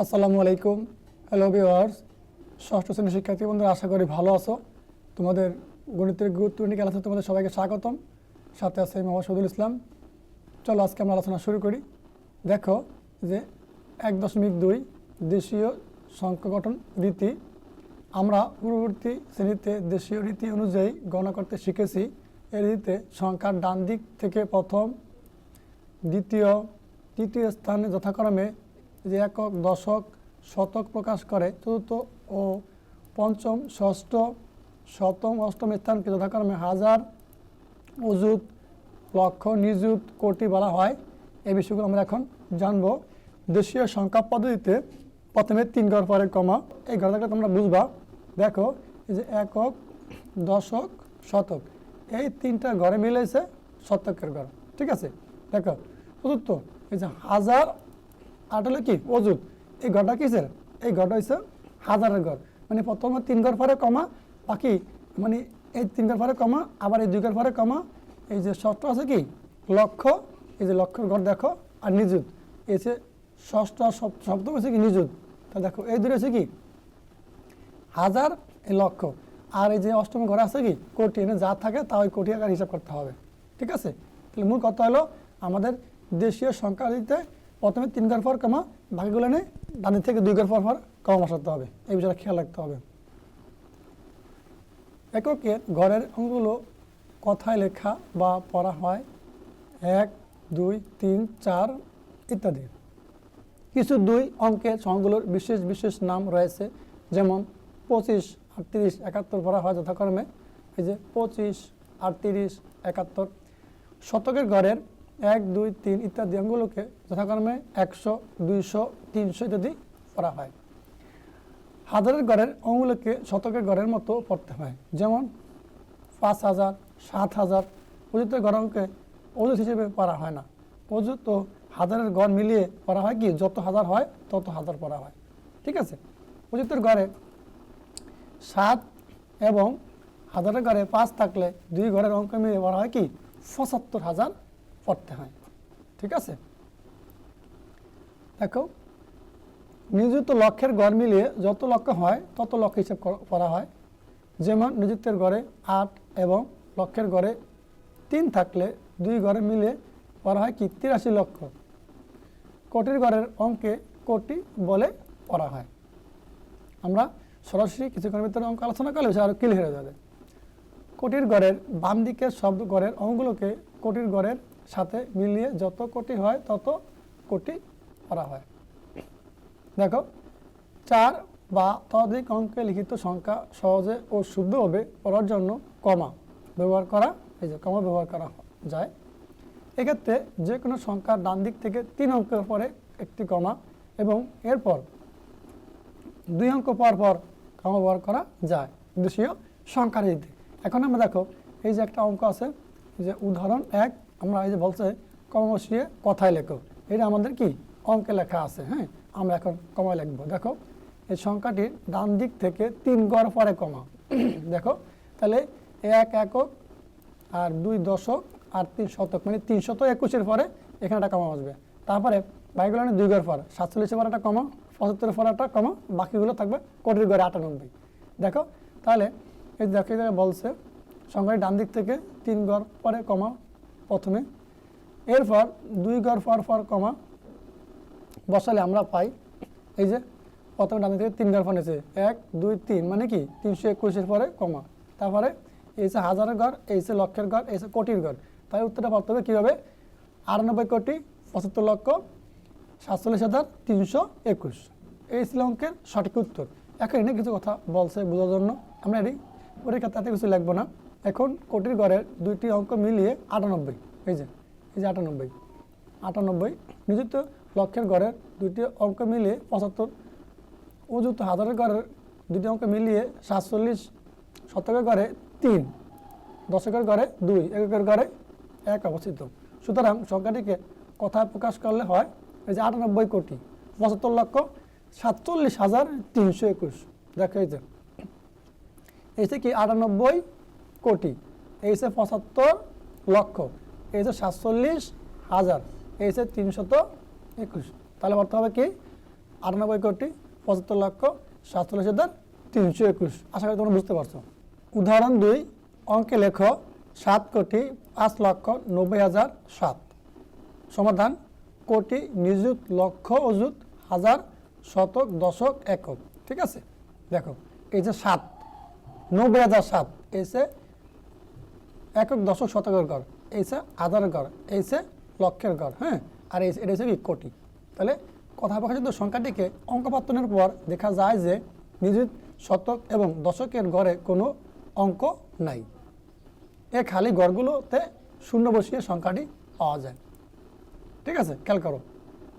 আসসালামু আলাইকুম। Hello viewers ষষ্ঠ শ্রেণির শিক্ষার্থী বন্ধুরা, আশা করি ভালো আছো। তোমাদের গণিতের গুরুত্বপূর্ণ ক্লাসে তোমাদের সবাইকে স্বাগতম। সাথে আছে মোহাম্মদ শহীদুল ইসলাম। চলো, আজকে আমরা আলোচনা শুরু করি। দেখো যে এক দশমিক দুই দেশীয় সংখ্যা গঠন রীতি। আমরা পূর্ববর্তী শ্রেণীতে দেশীয় রীতি অনুযায়ী গণনা করতে শিখেছি। এই রীতিতে সংখ্যার ডান দিক থেকে প্রথম, দ্বিতীয়, তৃতীয় স্থানে যথাক্রমে যে একক দশক শতক প্রকাশ করে। চতুর্থ ও পঞ্চম, ষষ্ঠ, সপ্তম, অষ্টম স্থানকে যথাক্রমে হাজার অজুত লক্ষ, নিযুত কোটি বলা হয়। এই বিষয়গুলো আমরা এখন জানব। দেশীয় সংখ্যা পদ্ধতিতে প্রথমে তিন ঘর পরে কমা। এই ঘরটাকে তোমরা বুঝবা। দেখো, এই যে একক, দশক, শতক। এই তিনটা ঘরে মিলেছে শতকের ঘর। ঠিক আছে? দেখো, চতুর্থ, এই যে হাজার আট হলো কি? অজুত এই ঘরটা কিসের এই ঘরটা হচ্ছে হাজারের ঘর মানে প্রথমে তিন ঘর পরে কমা, বাকি মানে এই তিন ঘর পরে কমা, আবার এই দুই ঘর পরে কমা। এই যে ষষ্ঠ আছে কি? লক্ষ এই যে লক্ষের ঘর দেখো আর নিযুত। এই যে ষষ্ঠ সপ্তম হচ্ছে কি? নিযুত। তা দেখো, এই দুটো হচ্ছে কি? হাজার এই লক্ষ আর এই যে অষ্টম ঘরে আছে কি? কোটি। এনে যা থাকে, তা ওই কোটি আকার হিসাব করতে হবে। ঠিক আছে? তাহলে মূল কথা হলো, আমাদের দেশীয় সংখ্যা দিতে প্রথমে তিন ঘর পর কমা বাকিগুলো এনে ডানি থেকে দুই ঘর পর পর কমা বসাতে হবে? এই বিষয়টা খেয়াল রাখতে হবে। এককের ঘরের অঙ্কগুলো কথায় লেখা বা পড়া হয় এক, দুই, তিন, চার ইত্যাদি। কিছু দুই অঙ্কের সংখ্যাগুলোর বিশেষ বিশেষ নাম রয়েছে। যেমন পঁচিশ, আটত্রিশ, একাত্তর পড়া হয় যথাক্রমে। এই যে পঁচিশ, আটত্রিশ, একাত্তর। শতকের ঘরের এক, দুই, তিন ইত্যাদি অঙ্কগুলোকে যথাক্রমে একশো, দুইশো, তিনশো ইত্যাদি পড়া হয়। হাজারের গড়ের অঙ্কগুলোকে শতকের গড়ের মতো পড়তে হয়। যেমন পাঁচ হাজার, সাত হাজার অজুতের গড় অঙ্কে অজুত হিসেবে পড়া হয় না। অজুত হাজারের গড় মিলিয়ে পড়া হয় কি? যত হাজার হয়, তত হাজার পড়া হয়। ঠিক আছে? অজুতের গড়ে সাত এবং হাজারের গড়ে পাঁচ থাকলে দুই ঘরের অঙ্ক মিলিয়ে পড়া হয় কি? পঁচাত্তর হাজার পড়তে হয়। ঠিক আছে? দেখো নিযুক্ত লক্ষ্যের গড় মিলিয়ে যত লক্ষ্য হয়, তত লক্ষ্য হিসাব কর- হয়। যেমন নিযুক্তের গড়ে আট এবং লক্ষ্যের গড়ে তিন থাকলে দুই ঘরে মিলে করা হয় কি? তিরাশি লক্ষ। কোটির ঘরের অঙ্কে কোটি বলে পড়া হয়। আমরা সরাসরি কিছুক্ষণের ভিতরে অঙ্ক আলোচনা করলে আরও ক্লিয়ার হয়ে যাবে। কোটির গড়ের বাম দিকের শব্দ গড়ের অঙ্কগুলোকে কোটির গড়ের সাথে মিলিয়ে যত কোটি হয়, তত কোটি করা হয়। দেখো, চার বা ততোধিক অঙ্কে লিখিত সংখ্যা সহজে ও শুদ্ধভাবে পড়ার জন্য কমা ব্যবহার করা, এই যে কমা ব্যবহার করা যায়। এক্ষেত্রে যে কোনো সংখ্যার ডান দিক থেকে তিন অঙ্কের পরে একটি কমা এবং এরপর দুই অঙ্ক পর পর কমা ব্যবহার করা যায়। দেশীয় সংখ্যার রীতি এখন আমরা দেখো, এই যে একটা অঙ্ক আছে যে উদাহরণ এক আমরা এই যে বলছে কমা বসিয়ে কথায় লেখো। এটা আমাদের কি? অঙ্কে লেখা আছে হ্যাঁ? আমরা এখন কমা লিখব। দেখো, এই সংখ্যাটির ডান দিক থেকে তিন গড় পরে কমা। দেখো, তাহলে এক একক আর দুই দশক আর তিন শতক মানে তিনশত একুশের পরে এখানে একটা কমা আসবে তারপরে বাইকগুলো দুই ঘর পর, সাতচল্লিশের পর একটা কমা, পঁচাত্তরের পর একটা কমা, বাকিগুলো থাকবে কোটির ঘরে আটানব্বই। দেখো, তাহলে এই দেখো বলছে সংখ্যাটি ডান দিক থেকে তিন ঘর পরে কমা প্রথমে। এরপর দুই ঘর পর পর কমা বসালে আমরা পাই। এই যে, প্রথমে ডান থেকে তিন ঘর ফোনেছে এক, দুই, তিন মানে কি? তিনশো একুশের পরে কমা। তারপরে এই যে হাজারের ঘর, এই যে লক্ষের ঘর, এই যে কোটির ঘর। তাই উত্তরটা পারতে হবে? কীভাবে আটানব্বই কোটি, পঁচাত্তর লক্ষ, সাতচল্লিশ হাজার, তিনশো একুশ। এই ছিল সঠিক উত্তর। এখন এনে কিছু কথা বলছে বোঝার জন্য। আমরা এটি পরীক্ষা তাতে কিছু লিখব না। এখন কোটির ঘরের দুইটি অঙ্ক মিলিয়ে আটানব্বই, এই যে এই যে আটানব্বই। আটানব্বই নিযুক্ত লক্ষের ঘরের দুইটি অঙ্ক মিলিয়ে পঁচাত্তর। উপযুক্ত হাজারের ঘরের দুটি অঙ্ক মিলিয়ে সাতচল্লিশ। শতকের ঘরে তিন। দশকের ঘরে দুই। এককের ঘরে এক অবস্থিত। সুতরাং সংখ্যাটিকে কথায় প্রকাশ করলে হয়, এই যে আটানব্বই কোটি। পঁচাত্তর লক্ষ সাতচল্লিশ হাজার তিনশো একুশ। দেখো এই যে এই যে কি আটানব্বই কোটি। এই যে পঁচাত্তর লক্ষ। এই যে সাতচল্লিশ হাজার। এই যে তিনশত একুশ। তাহলে অর্থ হবে কি? আটানব্বই কোটি, পঁচাত্তর লক্ষ, সাতচল্লিশ হাজার তিনশো একুশ। আশা করি তোমরা বুঝতে পারছ। উদাহরণ দুই, অঙ্কে লেখো, সাত কোটি, পাঁচ লক্ষ, নব্বই হাজার, সাত। সমাধান, কোটি নিযুত লক্ষ অযুত হাজার শতক দশক একক। ঠিক আছে? দেখো এই যে সাত, নব্বই হাজার সাত এসে একক দশক শতকের গড় এইসে আধার গড় এইসে লক্ষের গড় হ্যাঁ? আর এই এটা হচ্ছে কি কোটি। তাহলে কথা প্রকাশিত সংখ্যাটিকে অঙ্কপাত্তনের পর দেখা যায় যে নিযুত শতক এবং দশকের গড়ে কোনো অঙ্ক নাই। এ খালি গড়গুলোতে শূন্য বসিয়ে সংখ্যাটি পাওয়া যায়। ঠিক আছে? খেয়াল করো।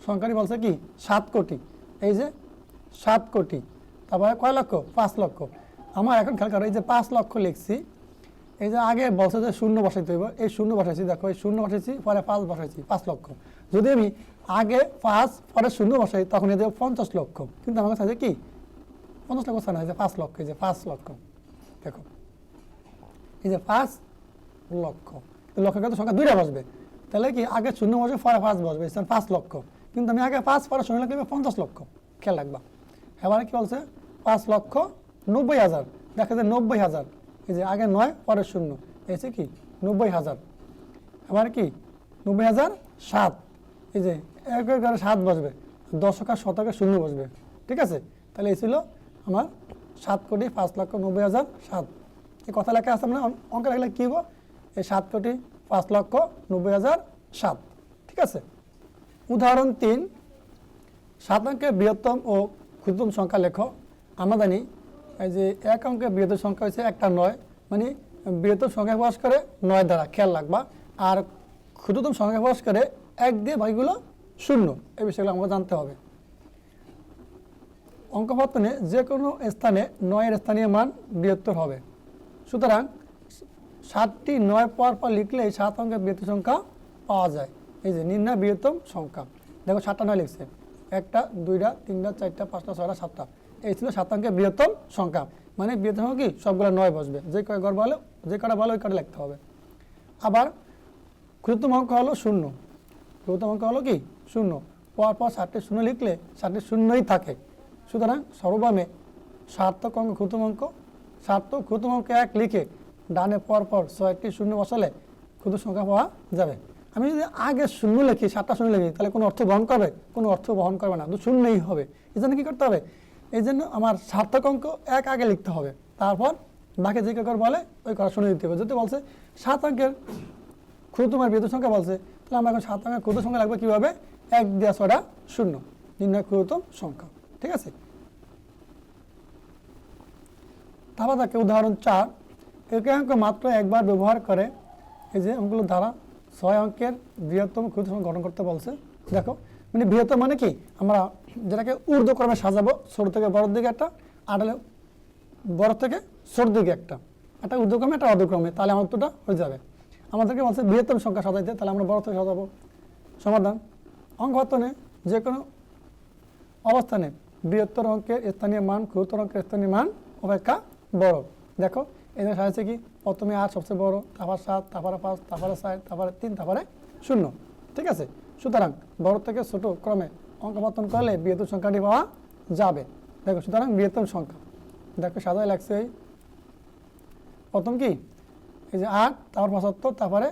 সংখ্যাটি বলছে কি? সাত কোটি। এই যে সাত কোটি। তারপরে কয় লক্ষ? পাঁচ লক্ষ। আমার এখন খেয়াল করো, এই যে পাঁচ লক্ষ লিখছি এই যে আগে বলছে যে শূন্য বসাইতে হইব, এই শূন্য বসাইছি, দেখো, এই শূন্য বসাইছি, পরে পাঁচ বসাইছি, পাঁচ লক্ষ। যদি আমি আগে পাঁচ, পরে শূন্য বসাই, তখন এই যে পঞ্চাশ লক্ষ। কিন্তু আমার কাছে কি? পঞ্চাশ লক্ষ এই যে পাঁচ লক্ষ, এই যে পাঁচ লক্ষ। দেখো, এই যে পাঁচ লক্ষ। লক্ষ কিন্তু সংখ্যা দুইটা বসবে। তাহলে কি, আগে শূন্য বসবে পরে পাঁচ বসবে পাঁচ লক্ষ। কিন্তু আমি আগে পাঁচ, পরে শূন্য লিখলে পঞ্চাশ লক্ষ। খেয়াল রাখবা। এবারে কি বলছে? পাঁচ লক্ষ নব্বই হাজার। দেখা যায় নব্বই হাজার। এই যে আগে নয়, পরে শূন্য। এসে কি? নব্বই হাজার। আবার কি? নব্বই হাজার সাত। এই যে এক ঘরে সাত বসবে। দশক আর শতকে শূন্য বসবে। ঠিক আছে? তাহলে এই ছিল আমার সাত কোটি পাঁচ লক্ষ নব্বই হাজার সাত। এই কথা লেখা আছে মানে অঙ্ক লাগলে কী হব? এই সাত কোটি পাঁচ লক্ষ নব্বই হাজার সাত। ঠিক আছে? উদাহরণ তিন। সাত অঙ্কের বৃহত্তম ও ক্ষুদ্রতম সংখ্যা লেখো। আমরা জানি এই যে এক অঙ্কের বৃহত্তম সংখ্যা হচ্ছে একটা নয় মানে বৃহত্তম সংখ্যা প্রকাশ করে নয় দ্বারা, খেয়াল রাখবা। আর ক্ষুদ্রতম সংখ্যা প্রকাশ করে এক দিয়ে বাকিগুলো শূন্য, এই বিষয়গুলো আমাকে জানতে হবে। অঙ্কপত্তনে যে কোনো স্থানে নয়ের স্থানীয় মান বৃহত্তর হবে। সুতরাং সাতটি নয় পর পর লিখলেই সাত অঙ্কের বৃহত্তম সংখ্যা পাওয়া যায়। এই যে নির্ণয় বৃহত্তম সংখ্যা। দেখো সাতটা নয় লিখছে। একটা, দুইটা, তিনটা, চারটা, পাঁচটা, ছয়টা, সাতটা। এই ছিল সাত অঙ্কের বৃহত্তম সংখ্যা। মানে বৃহত্তম কি? সবগুলো নয় বসবে। যে কয় ঘর বলো যে কটা বলো ওই কটা লিখতে হবে। আবার ক্ষুদ্রতম অঙ্ক হলো শূন্য। ক্ষুদ্রতম অঙ্ক হলো কি? শূন্য। পর পর ষাটটি শূন্য লিখলে ষাটটি শূন্যই থাকে। সুতরাং সর্ববামে সার্থক অঙ্ক, ক্ষুদ্রতম অঙ্ক। সার্থক ক্ষুদ্রতম অঙ্ক এক লিখে ডানে পর পর ছয়টি শূন্য বসালে ক্ষুদ্র সংখ্যা পাওয়া যাবে। আমি যদি আগে শূন্য লিখি, সাতটা শূন্য লিখি, তাহলে কোনো অর্থ বহন করবে? কোনো অর্থ বহন করবে না। তো শূন্যই হবে। এই জন্য কী করতে হবে? এই জন্য আমার সার্থক অঙ্ক এক আগে লিখতে হবে। তারপর বাকি যে কর বলে, ওই করা শুনে দিতে হবে। যদি বলছে সাত অঙ্কের ক্ষুদ্রতম বৃহত্তম সংখ্যা বলছে, তাহলে আমরা এখন সাত অঙ্কের ক্ষুদ্র সংখ্যা লাগবে কীভাবে? এক দেওয়া ছটা শূন্য। নির্ণয় ক্ষুদ্রতম সংখ্যা। ঠিক আছে? তারপর থাকে উদাহরণ চার। একে অঙ্ক মাত্র একবার ব্যবহার করে, এই যে অঙ্কগুলো দ্বারা ছয় অঙ্কের বৃহত্তম ক্ষুদ্র সংখ্যা গঠন করতে বলছে। দেখো মানে বৃহত্তম মানে কি? আমরা যেটাকে ঊর্ধ্বক্রমে সাজাবো, ছোট থেকে বড় দিকে একটা, আর হলে বড় থেকে ছোট দিকে একটা। একটা ঊর্ধ্বক্রমে, একটা অর্ধক্রমে, তাহলে আমার উত্তরটা হয়ে যাবে। আমাদেরকে বলছে বৃহত্তম সংখ্যা সাজাইতে, তাহলে আমরা বড় থেকে সাজাবো। সমাধান। অঙ্কবর্তনে যে কোনো অবস্থানে বৃহত্তর অঙ্কের স্থানীয় মান, ক্ষুদ্রতর অঙ্কের স্থানীয় মান অপেক্ষা বড়। দেখো, এদের সাহায্যে কি? প্রথমে আট সবচেয়ে বড়, তারপর সাত, তারপরে পাঁচ, তারপরে ছয়, তারপরে তিন, তারপরে শূন্য। ঠিক আছে? সুতরাং বড় থেকে ছোট ক্রমে অঙ্কপত্তন করলে বৃহত্তম সংখ্যাটি পাওয়া যাবে। দেখো সুতরাং বৃহত্তম সংখ্যা। দেখো সাজায় লাগছে এই। প্রথম কি? এই যে আট, তারপর পঁচাত্তর, তারপরে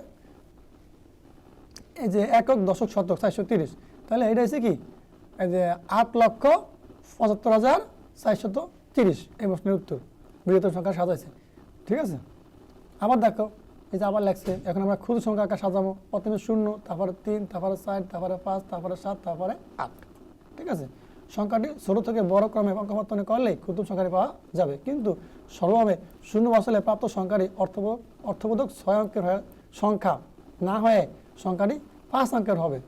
এই যে একক দশক শতক, চারশো তিরিশ। তাহলে এটা হচ্ছে কি? এই যে আট লক্ষ পঁচাত্তর হাজার চারশত তিরিশ। এই প্রশ্নের উত্তর। বৃহত্তম সংখ্যা সাজাইছে। ঠিক আছে? আবার দেখো। এই যে আবার লেখছে, এখন আমরা ক্ষুদ্র সংখ্যা আকার সাজাবো। প্রথমে শূন্য, তারপরে তিন, তারপরে চার, তারপরে পাঁচ, তারপরে সাত, তারপরে আট। ঠিক আছে? সংখ্যাটি ছোট থেকে বড় ক্রমে অঙ্কপত্তনে করলেই ক্ষুদ্র সংখ্যাটি পাওয়া যাবে। কিন্তু সর্বভাবে শূন্য বসলে প্রাপ্ত সংখ্যাটি অর্থবোধ অর্থবোধক ছয় অঙ্কের হয়ে সংখ্যা না হয়ে সংখ্যাটি পাঁচ অঙ্কের হবে।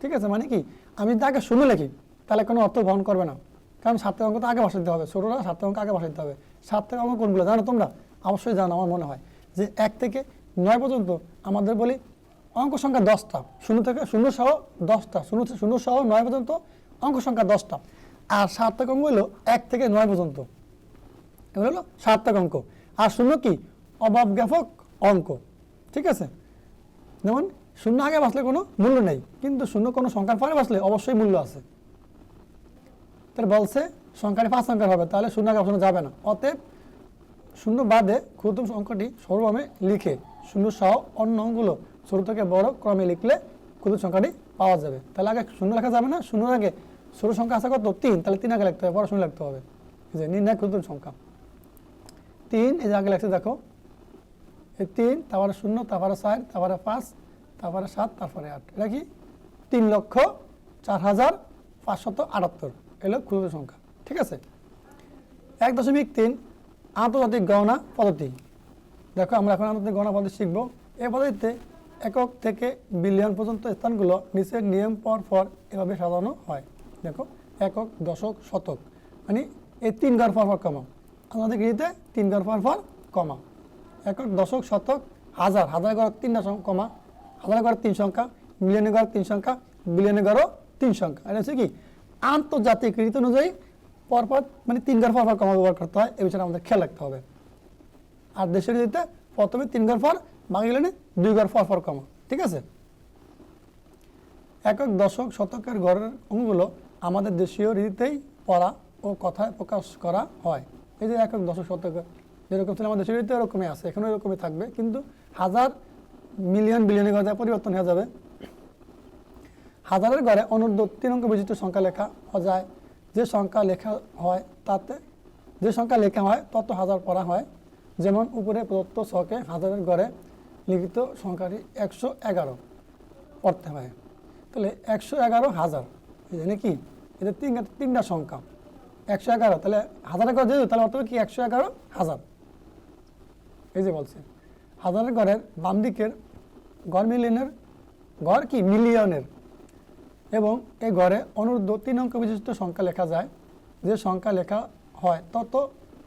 ঠিক আছে? মানে কি? আমি যদি আগে শূন্য লিখি, তাহলে কোনো অর্থ বহন করবে না। কারণ সার্থক অঙ্ক তো আগে বসাতে হবে। ছোটোরা সার্থক অঙ্ক আগে বসাতে হবে। সার্থক অঙ্ক কোনগুলো? জানো তোমরা? অবশ্যই জানো, আমার মনে হয়। যে এক থেকে নয় পর্যন্ত আমাদের বলি অঙ্ক সংখ্যা দশটা। শূন্য থেকে শূন্য সহ দশটা। শূন্য শূন্য সহ নয় পর্যন্ত অঙ্ক সংখ্যা দশটা। আর সার্থক অঙ্ক হলো এক থেকে নয় পর্যন্ত। এগুলো হলো সার্থক অঙ্ক। আর শূন্য কি? অভাব জ্ঞাপক অঙ্ক। ঠিক আছে? যেমন শূন্য আগে বসলে কোনো মূল্য নেই, কিন্তু শূন্য কোনো সংখ্যার পরে বসলে অবশ্যই মূল্য আছে। তাহলে বলছে সংখ্যাটি পাঁচ সংখ্যার হবে, তাহলে শূন্য আগে অপশনে যাবে না। অতএব শূন্য বাদে ক্ষুদ্রতম সংখ্যাটি সর্বমে লিখে শূন্য সহ অন্য অঙ্কগুলো ছোট থেকে বড় ক্রমে লিখলে ক্ষুদ্র সংখ্যাটি পাওয়া যাবে। তাহলে আগে শূন্য লেখা যাবে না? শূন্য আগে ছোট সংখ্যা আছে কত? তিন। তাহলে তিন আগে লিখতে হবে পরে শূন্য লিখতে হবে। যে নির্ণয় ক্ষুদ্র সংখ্যা। তিন, এই যে আগে লিখতে দেখো। এই তিন, তারপরে শূন্য, তারপরে চার, তারপরে পাঁচ, তারপরে সাত, তারপরে আট। এটা কি? তিন লক্ষ চার হাজার পাঁচশত আটাত্তর। এলো ক্ষুদ্র সংখ্যা। ঠিক আছে? এক দশমিক তিন আন্তর্জাতিক গণনা পদ্ধতি। দেখো, আমরা এখন আন্তর্জাতিক গণনা পদ্ধতি শিখব। এই পদ্ধতিতে একক থেকে বিলিয়ন পর্যন্ত স্থানগুলো নিচের নিয়ম পর পর এভাবে সাজানো হয়। দেখো, একক, দশক, শতক। মানে এই তিন ঘর পর পর কমা। আমাদের গৃহীতে তিন ঘর পর পর কমা। একক, দশক, শতক, হাজার। হাজার ঘর তিন সং- কমা। হাজার ঘর তিন সংখ্যা, মিলিয়নের ঘর তিন সংখ্যা, বিলিয়নের ঘরও তিন সংখ্যা। এটা হচ্ছে কি? আন্তর্জাতিক রীতি অনুযায়ী পরপর মানে তিন ঘর পর পর কমা ব্যবহার করতে হয়, এ বিষয়ে আমাদের খেয়াল রাখতে হবে। আর দেশের রীতিতে প্রথমে তিন ঘর পর বাকি লেনে দুই ঘর পর পর কমা ঠিক আছে? একক, দশক, শতকের ঘরের অঙ্গগুলো আমাদের দেশীয় রীতিতেই পড়া ও কথায় প্রকাশ করা হয়। এই যে একক, দশক, শতক, যেরকম ছিল আমাদের দেশের রীতিতে এরকমই আছে এখনও এরকমই থাকবে, কিন্তু হাজার মিলিয়ন বিলিয়নের ঘরে পরিবর্তন হয়ে যাবে। হাজারের ঘরে অনূর্ধ্ব তিন অঙ্ক বিশিষ্ট সংখ্যা লেখা যায় যে সংখ্যা লেখা হয় তাতে, যে সংখ্যা লেখা হয় তত হাজার পড়া হয়। যেমন উপরে প্রদত্ত ছকে হাজারের গড়ে লিখিত সংখ্যাটি একশো এগারো পড়তে হয়। তাহলে একশো এগারো হাজার যে নাকি? এটা তিন তিনটা সংখ্যা। একশো এগারো, তাহলে হাজারের ঘর যেহেতু, তাহলে অর্থ কি? একশো এগারো হাজার। এই যে বলছে, হাজারের ঘরের বাম দিকের গড় মিলিয়নের, গড় কি? মিলিয়নের। এবং এই ঘরে অনূর্ধ্ব তিন অঙ্ক বিশিষ্ট সংখ্যা লেখা যায়। যে সংখ্যা লেখা হয়, তত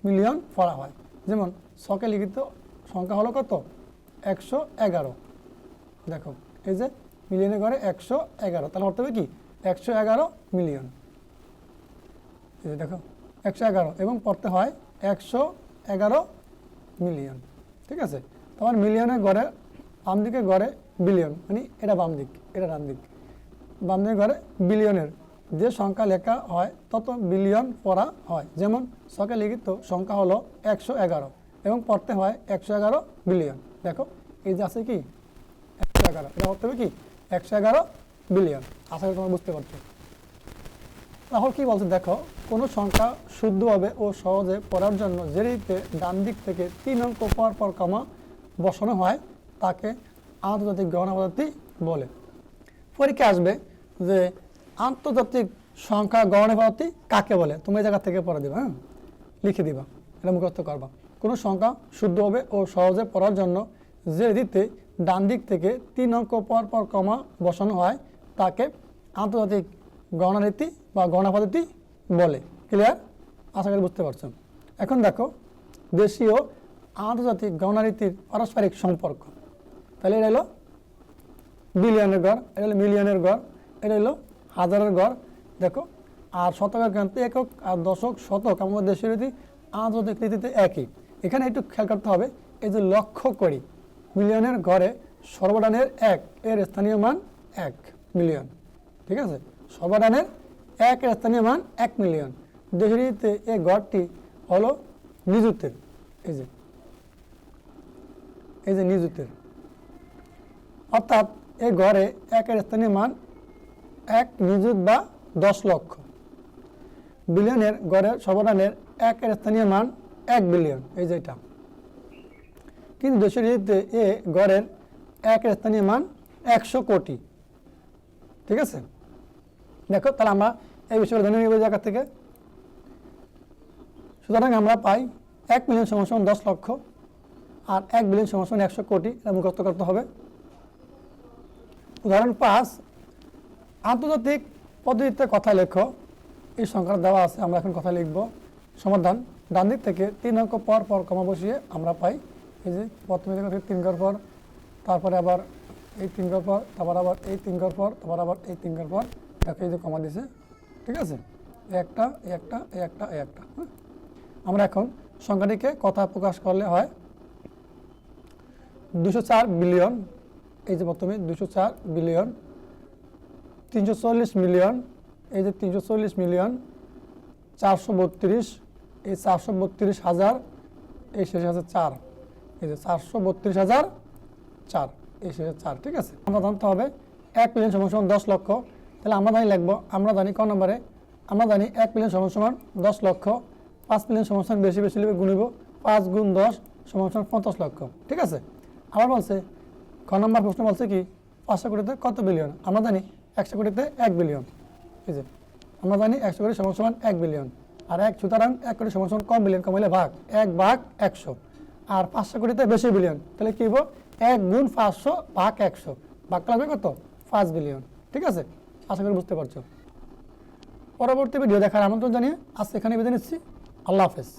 মিলিয়ন পড়া হয়। যেমন, ছকে লিখিত সংখ্যা হলো কত? একশো এগারো। দেখো, এই যে মিলিয়নের ঘরে একশো এগারো, তাহলে অর্থ হবে কি? একশো এগারো মিলিয়ন। এই যে দেখো, একশো এগারো, এবং পড়তে হয় একশো এগারো মিলিয়ন। ঠিক আছে? তোমার মিলিয়নের ঘরে বাম দিকে ঘরে বিলিয়ন মানে এটা বাম দিক এটা ডান দিক বাম দিকে ঘরে বিলিয়নের। যে সংখ্যা লেখা হয়, তত বিলিয়ন পড়া হয়। যেমন ছকে লিখিত সংখ্যা হলো একশো এগারো এবং পড়তে হয় একশো এগারো বিলিয়ন। দেখো, এই যে আছে কি? একশো এগারো। এটা করতে হবে কি? একশো এগারো বিলিয়ন। আশা করি তোমরা বুঝতে পারছ। তাহলে কি বলছে? দেখো, কোনো সংখ্যা শুদ্ধভাবে ও সহজে পড়ার জন্য যে রীতিতে ডান দিক থেকে তিন অঙ্ক পর পর কমা বসানো হয়, তাকে আন্তর্জাতিক গণনা পদ্ধতি বলে। পরীক্ষা আসবে যে আন্তর্জাতিক সংখ্যা গণনা পদ্ধতি কাকে বলে? তুমি এই জায়গা থেকে পড়ে দিবা হ্যাঁ? লিখে দিবা, এটা মুখস্থ করবা। কোনো সংখ্যা শুদ্ধ হবে ও সহজে পড়ার জন্য যে রীতিতে ডান দিক থেকে তিন অঙ্ক পর পর কমা বসানো হয়, তাকে আন্তর্জাতিক গণনারীতি বা গণনা পদ্ধতি বলে। ক্লিয়ার আশা করি বুঝতে পারছেন এখন দেখো, দেশীয় আন্তর্জাতিক গণনারীতির পারস্পরিক সম্পর্ক। তাহলে এটা হলো বিলিয়নের গড় এটা হলো মিলিয়নের গড় এটা হলো হাজারের গড় দেখো, আর শতকের ক্রান্তি একক, আর দশক, শতক আমাদের দেশের রীতি, আন্তর্জাতিক রীতিতে একই। এখানে একটু খেয়াল করতে হবে, এই যে লক্ষ্য করি, মিলিয়নের গড়ে সর্বডানের এক, এর স্থানীয় মান এক মিলিয়ন। ঠিক আছে? সর্বদানের এক, এর স্থানীয় মান এক মিলিয়ন। দেশের রীতিতে এই গড়টি হলো নিযুতের, এই যে এই যে নিযুতের। অর্থাৎ এই ঘরে একের স্থানীয় মান এক নিযুত বা দশ লক্ষ। বিলিয়নের গড়ের সর্বদানের একের স্থানীয় মান এক বিলিয়ন, এই যেটা কিন্তু দেশের রীতিতে এ গড়ের একের স্থানীয় মান একশো কোটি। ঠিক আছে? দেখো, তাহলে আমরা এই বিষয়গুলো ধরে নেব জায়গা থেকে। সুতরাং আমরা পাই এক মিলিয়ন সমান দশ লক্ষ আর এক বিলিয়ন সমান একশো কোটি, এটা মুখস্থ করতে হবে। উদাহরণ পাঁচ, আন্তর্জাতিক পদ্ধতিতে কথা লেখো। এই সংখ্যা দেওয়া আছে, আমরা এখন কথা লিখব। সমাধান, ডান দিক থেকে তিন অঙ্ক পর পর কমা বসিয়ে আমরা পাই। এই যে প্রথমে তিন ঘর পর, তারপরে আবার এই তিন ঘর পর, তারপর আবার এই তিন ঘর পর, তারপর আবার এই তিন ঘর পর। দেখো এই যে কমা দিছে, ঠিক আছে? একটা একটা একটা একটা? আমরা এখন সংখ্যাটিকে কথা প্রকাশ করলে হয় দুশো চার বিলিয়ন এই যে প্রথমে দুশো চার বিলিয়ন, তিনশো চল্লিশ মিলিয়ন, এই যে তিনশো চল্লিশ মিলিয়ন, চারশো বত্রিশ, এই চারশো বত্রিশ হাজার, এই শেষে আছে চার। এই যে চারশো বত্রিশ হাজার চার, এই শেষে চার, ঠিক আছে? আমরা জানতে হবে এক মিলিয়ন সমান সমান দশ লক্ষ, তাহলে আমরা জানি লিখব, আমরা জানি ক নম্বরে, আমরা জানি এক মিলিয়ন সমান সমান দশ লক্ষ, পাঁচ মিলিয়ন সমান সমান বেশি বেশি লিখে গুণিব পাঁচ গুণ দশ সমান সমান পঞ্চাশ লক্ষ, ঠিক আছে? আবার বলছে ক নম্বর প্রশ্ন বলছে কি, পাঁচশো কোটিতে কত বিলিয়ন আমরা জানি একশো কোটিতে এক বিলিয়ন ঠিক আছে আমরা জানি একশো কোটি সমান সমান এক বিলিয়ন আর এক, সুতরাং এক কোটি সমান সমান কম বিলিয়ন কম হলে ভাগ। এক ভাগ একশো। আর পাঁচশো কোটিতে বেশি বিলিয়ন তাহলে কি হব এক গুণ পাঁচশো ভাগ একশো। ভাগ লাগবে কত? পাঁচ বিলিয়ন ঠিক আছে? আশা করি বুঝতে পারছ। পরবর্তী ভিডিও দেখার আমন্ত্রণ জানিয়ে আজ এখানে বেঁধে নিচ্ছি। আল্লাহ হাফেজ।